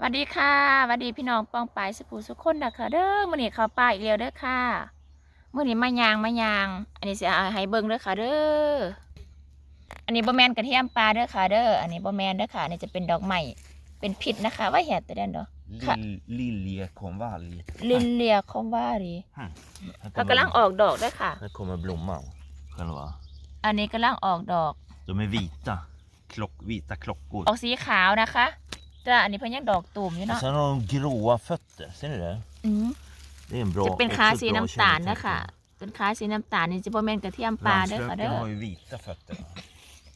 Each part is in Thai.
สวัสดีค่ะสวัสดีพี่น้องปองปายสุภูสุขคนนะคะเด้อมื้อนี้เข้าป่าอีกแล้วเด้อค่ะมื้อนี้มายางมายาง อันนี้สิเอาให้เบิ่งเด้อค่ะเด้ออันนี้บ่แม่นกระเทียมปลาเด้อค่ะเด้ออันนี้บ่แม่นเด้อค่ะอันนี้จะเป็นดอกไม้เป็นพิษนะคะ ว่าแหดตัวเด่นดอกค่ะ Lill, liljekonvalj. ลินเลียคอมว่ารี Här ก็กำลังออกดอกเด้อค่ะ Här kommer blomman. Själva. อันนี้กำลังออกดอก De är vita. Klock, vita klockor. ออกสีขาวนะคะ แต่อันนี้เพิ่นยังดอกตุ่มอยู่ Och เนาะ sen har de gråa fötter. Ser ni det? อืม Det är en bra จะเป็นขา också สี bra น้ำตาล kännetecken. นะคะเป็นขาสีน้ำตาลนี่จะบ่แม่นกระเทียมปลาเด้อค่ะเด้อ Ramslöken har ju vita fötter.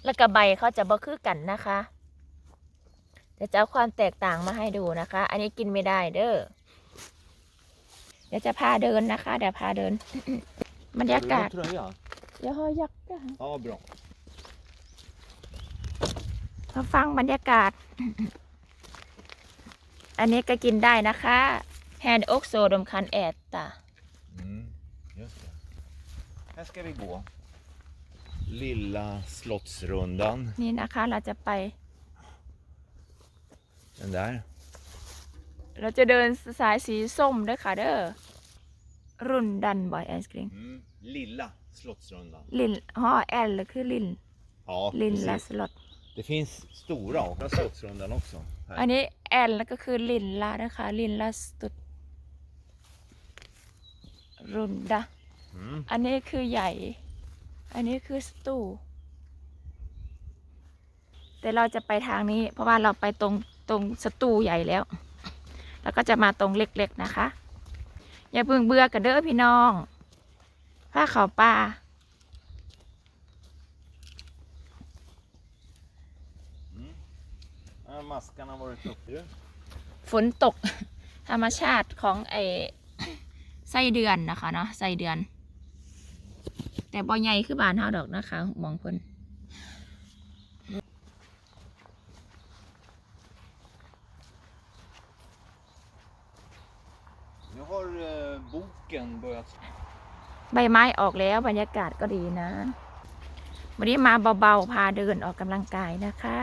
แล้วก็ใบเขาจะบ่คือกันนะคะเดี๋ยวจะเอาความแตกต่างมาให้ดูนะคะ อันนี้กินไม่ได้เด้อ เดี๋ยวจะพาเดินนะคะ เดี๋ยวพาเดิน บรรยากาศ tröja? เดี๋ยวหอยักษ์กัน Ja, bra. มาฟังบรรยากาศ อันนี้ก็กินได้นะคะแฮนด์อกโซดมคันแอดตา Mm, just det. Här ska vi gå. Lilla Slottsrundan. นี่นะคะ เราจะไป Den där. เราจะเดินสายสีส้มเด้อค่ะเด้อรุ่นดันบอยไอศกรีม Mm, lilla Slottsrundan. ลินฮอแอลหรือคือลิน Ja, ลิน precis. ลาสลอต Det finns stora och Slottsrundan också. อัน Här. นี้แอลแล้วก็คือลินลานะคะลินลาสตุดรุนดา Mm. อันนี้คือใหญ่ อันนี้คือสตูแต่เราจะไปทางนี้ เพราะว่าเราไปตรงตรงสตูใหญ่แล้ว แล้วก็จะมาตรงเล็กๆนะคะ อย่าเพิ่งเบื่อกันเด้อพี่น้องผ้าเขาวป่า Ja, maskarna har varit uppe. ฝนตก ธรรมชาติของไอไส้เดือนนะคะเนาะไส้เดือน แต่บ่ใหญ่คือบานเฮาดอกนะคะ มองเพิ่น Nu har eh, boken börjat ใบไม้ออกแล้วบรรยากาศก็ดีนะ วันนี้มาเบาๆ พาเดินออกกำลังกายนะคะ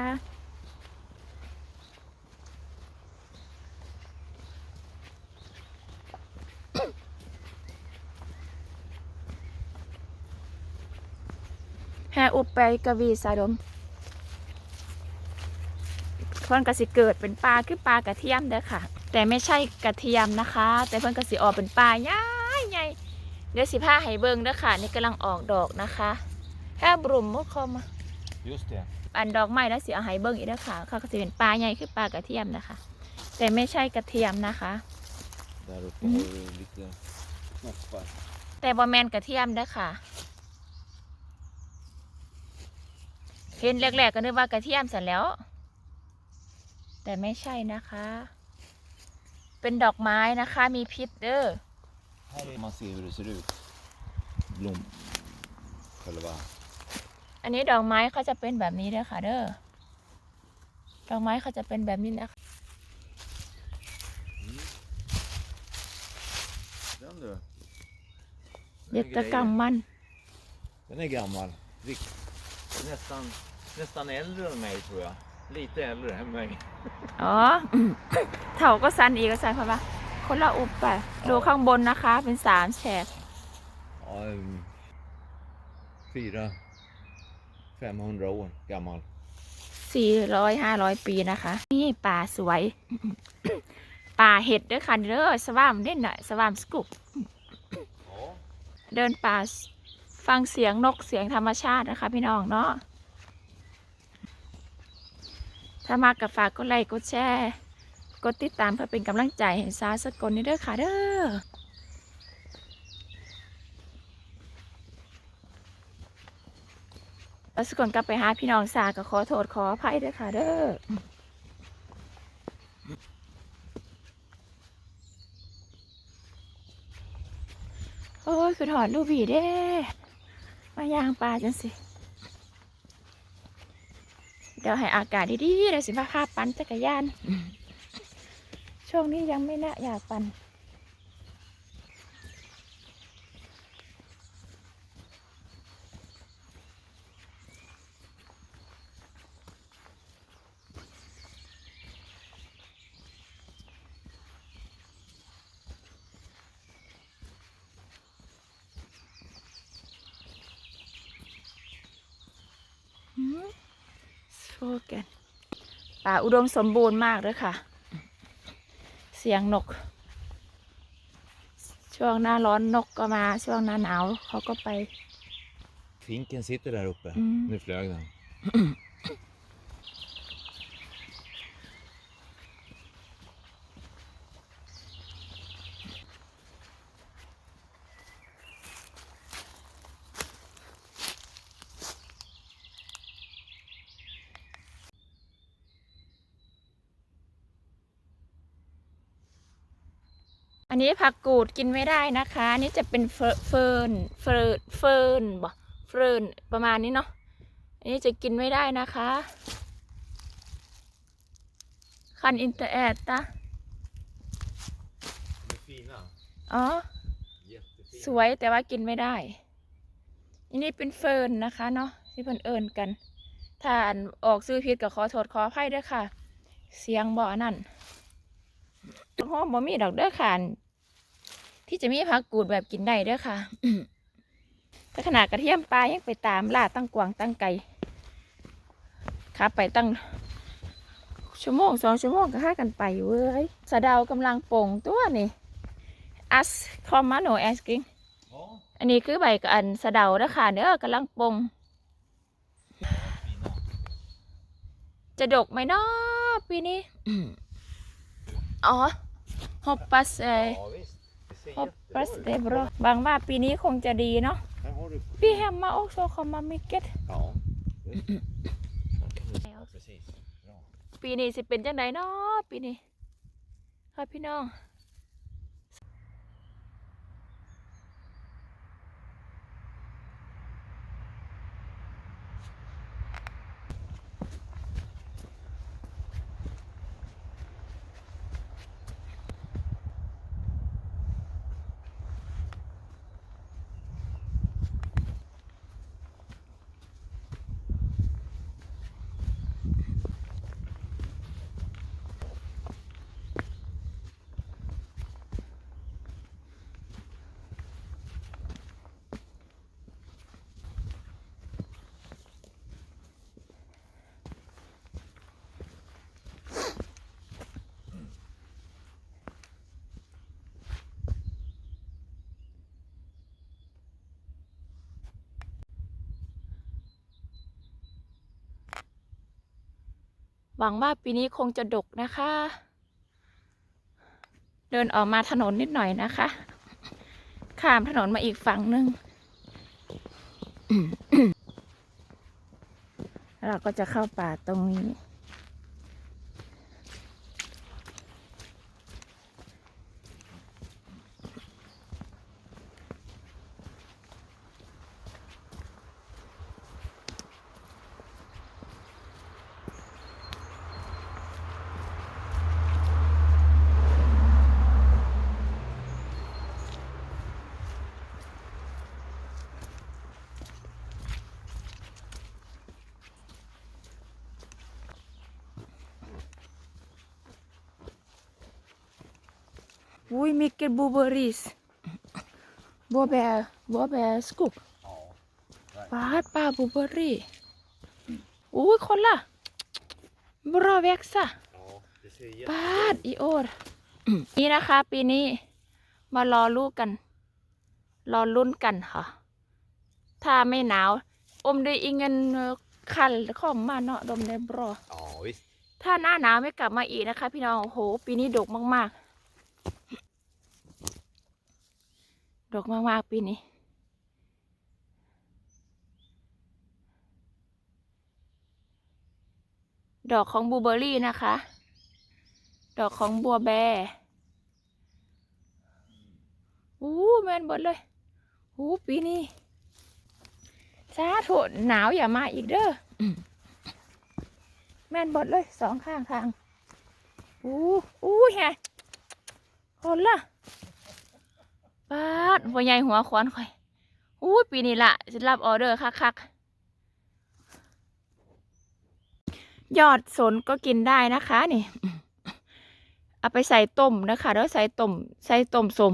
แฮอุปไปกวีสาดมเพิ่นก็สิเกิดเป็นปลาคือปลากระเทียมเด้อค่ะ แต่ไม่ใช่กระเทียมนะคะ แต่เพิ่นก็สิออกเป็นปลาใหญ่ใหญ่เดี๋ยวสิพาให้เบิ่งเด้อค่ะ นี่กำลังออกดอกนะคะแค่บรุมมุกคอม Just det. อันดอกไม้แล้วสิเอาให้เบิ่งอีกเด้อค่ะเขาก็จะเป็นปลาใหญ่คือปลากระเทียมนะคะ แต่ไม่ใช่กระเทียมนะคะ Där uppe Mm. har du lite knoppar. แต่บอแมนกระเทียมเด้อค่ะ เห็นแรกๆก็นึกว่ากระเทียมเสร็จแล้ว แต่ไม่ใช่นะคะ เป็นดอกไม้นะคะ มีพิษเด้อ Här är man ser hur det ser ut. Blom... Själva... อันนี้ดอกไม้เขาจะเป็นแบบนี้เด้อค่ะ เด้อ ดอกไม้เขาจะเป็นแบบนี้นะคะ Den du. เด็ดตะกังมัน Den är gammal. Rikt- Nästan, nästan äldre än mig tror jag. Lite äldre än mig. อ๋อ เถาก็สันอีกก็สันเพราะว่าคนละอุบไปดูข้างบนนะคะ เป็นสามแฉก Ja, um, fyra, 500 år gammal. สี่ร้อยห้าร้อยปีนะคะ นี่ป่าสวย ป่าเห็ดเด้อค่ะเด้อสวามเด่นหน่อยสวามสกุป Ja. เดินป่าฟังเสียงนกเสียงธรรมชาตินะคะ พี่น้องเนาะ ถ้ามากับฝากกดไลค์กดแชร์กดติดตามเพื่อเป็นกำลังใจให้สาสกลนี่เด้อค่ะเด้อแล้วสกลกลับไปหาพี่น้องสาก็ขอโทษขออภัยเด้อค่ะเด้อโอ้ยคือถอดรูปผีเด้มายางปลาจังสิ เดี๋ยวให้อากาศดีๆเดี๋ยวสิพาพาปั่นจักรยาน ช่วงนี้ยังไม่น่าอยากปั่น โชว์กัน ป่าอุดมสมบูรณ์มากเลยค่ะ เสียงนก ช่วงหน้าร้อนนกก็มา ช่วงหน้าหนาวเขาก็ไป Finken sitter där uppe. Mm. Nu flög den. อันนี้ผักกูดกินไม่ได้นะคะอันนี้จะเป็นเฟิเฟิร์นเฟิร์นเฟิร์นบ่เฟิร์นประมาณนี้เนาะอันนี้จะกินไม่ได้นะคะคันอินเตอร์แอดตะ De är fina. อ๋อ Jättefina. สวยแต่ว่ากินไม่ได้อันนี้เป็นเฟิร์นนะคะเนาะที่เพิ่นเอิญกันถ้าอ่านออกซื้อผิดก็ขอโทษขออภัยด้วยค่ะ เสียงบ่อนั่น ห้องบ่มีดอกเด้อค่ะอันที่จะมีผักกูดแบบกินได้เด้อค่ะถ้าขนาดกระเทียมปลายังไปตามล่าตั้งกวางตั้งไก่ขับไปตั้งชั่วโมงสองชั่วโมงก็ค่ากันไปเว้ยสะเดากำลังโป่งตัวนี่ as common no asking Ja, อันนี้คือใบกับอันสะเดาเด้อค่ะเด้อกำลังปง fina. จะดกไหมเนาะปีนี้ อ๋อ hoppas eh, Ja, visst. Det ser hoppas jättebra det är ut. bra หวังว่าปีนี้คงจะดีเนาะ Här har du... พี่แฮมมา också komma mycket Ja. just det. Ja, precis. Bra. ปีนี้สิเป็นจังไดเนาะปีนี้ค่ะพี่น้อง หวังว่าปีนี้คงจะดกนะคะ เดินออกมาถนนนิดหน่อยนะคะ ข้ามถนนมาอีกฝั่งหนึ่งเราก็จะเข้าป่าตรงนี้ อุ้ยมีเกตบูเบอรี่สบัวแบร์บัวแบร์สกุก Ja. ปาดปลาบูเบอรี่อุ้ยคนละบรอ เว็กซ่ะ Ja, det ser ปา jättebra ดอีโอดนี่นะคะ ปีนี้มารอลูกกัน รอลุ้นกันค่ะ ถ้าไม่หนาว อมได้อีเงินคันของมาเนาะดมได้บรอ Ja, visst. ถ้าหน้าหนาวไม่กลับมาอีกนะคะ พี่น้อง โอ้โห ปีนี้ดกมากๆ ดกมากๆปีนี้ ดอกของบูเบอร์รี่นะคะ ดอกของบัวแบอู้แมนบดเลยอู้ปีนี้สาธุหนาวอย่ามาอีกเด้อแม่นบดเลยสองข้างทางอู้อู้แฮคนละ ปาดหัวใหญ่หัวขวานข่อยอู้ปีนี้ละจะรับออเดอร์คักๆยอดสนก็กินได้นะคะนี่เอาไปใส่ต้มนะคะแล้วใส่ต้มใส่ต้มสม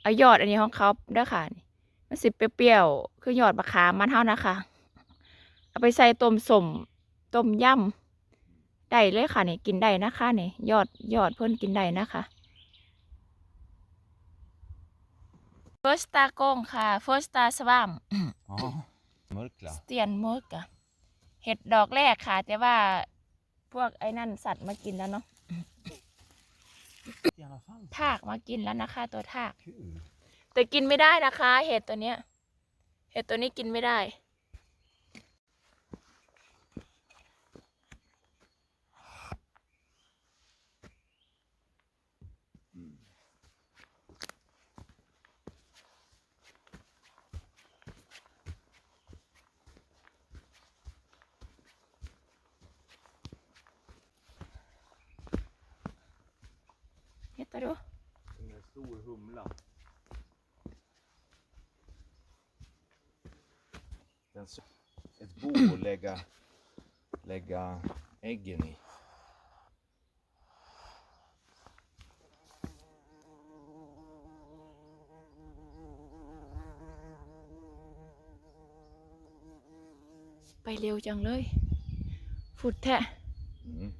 เอายอดอันนี้ของเขาเด้อค่ะนี่มันสิเปรี้ยวๆคือยอดมะขามมันเท่านะคะ เอาไปใส่ต้มสมต้มยำได้เลยค่ะนี่กินได้นะคะนี่ยอดยอดเพิ่นกินได้นะคะ เฟิร์สตาโกงค่ะเฟิร์สตาสวาม Ja. Mörkla. สเตียนมดกะเห็ดดอกแรกค่ะ แต่ว่าพวกไอ้นั่นสัตว์มากินแล้วเนาะ I alla fall. ทากมากินแล้วนะคะ ตัวทาก Kul. แต่กินไม่ได้นะคะ เห็ดตัวเนี้ย เห็ดตัวนี้กินไม่ได้ เห็ดตัวดู En stor humla. Den, s- ett bo att lägga, lägga äggen i. ไปเร็วจังเลยฟุดแท้ Mm.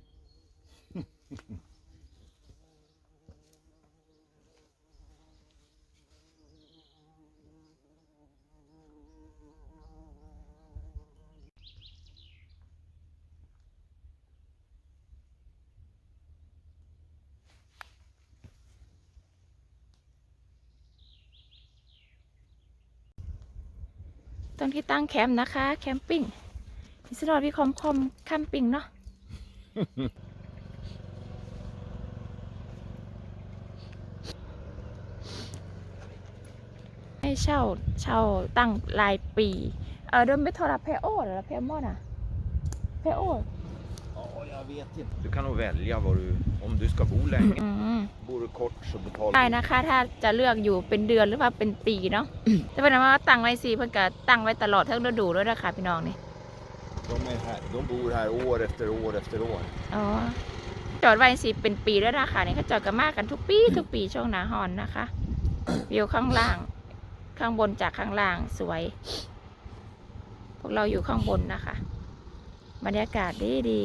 งที่ตั้งแคมป์นะคะ แคมปิ้งอิสรอดพี่คอมคอมแคมปิ้งเนาะให้เช่าเช่าตั้งรายปี เออเดิมไปโทราเพโอหรือเพมอน่ะเพโอ Ja, jag vet inte. Du kan nog välja vad du, om du ska bo länge. อืม Bor du kort så betalar ได้นะคะ ถ้าจะเลือกอยู่เป็นเดือนหรือว่าเป็นปีเนาะ แต่เป็นว่าตั้งไว้สิเพิ่นก็ตั้งไว้ตลอดทั้งฤดูด้วยนะคะพี่น้องนี่ De, är här, de bor här år efter år efter år. อ๋อ จอดไว้สิเป็นปีด้วยนะคะนี่เขาจอดกันมากกันทุกปี ทุกปีช่วงหนาฮอนนะคะ วิวข้างล่าง ข้างบนจากข้างล่างสวย พวกเราอยู่ข้างบนนะคะ บรรยากาศดีดี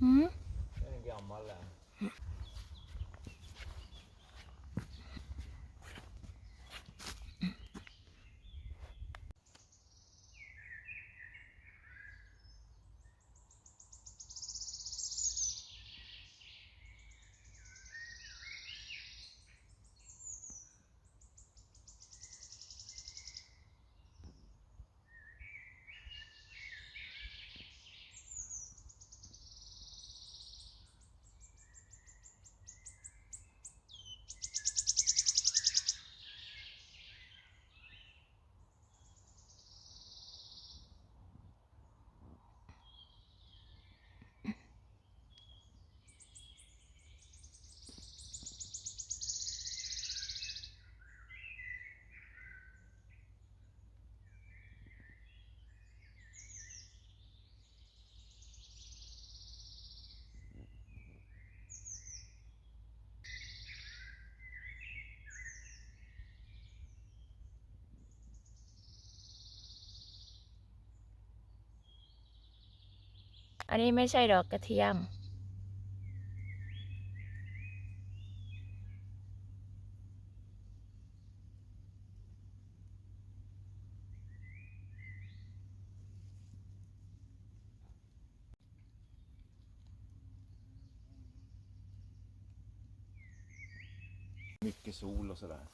嗯？ อันนี้ไม่ใช่ดอกกระเทียม Mycket sol och sådär.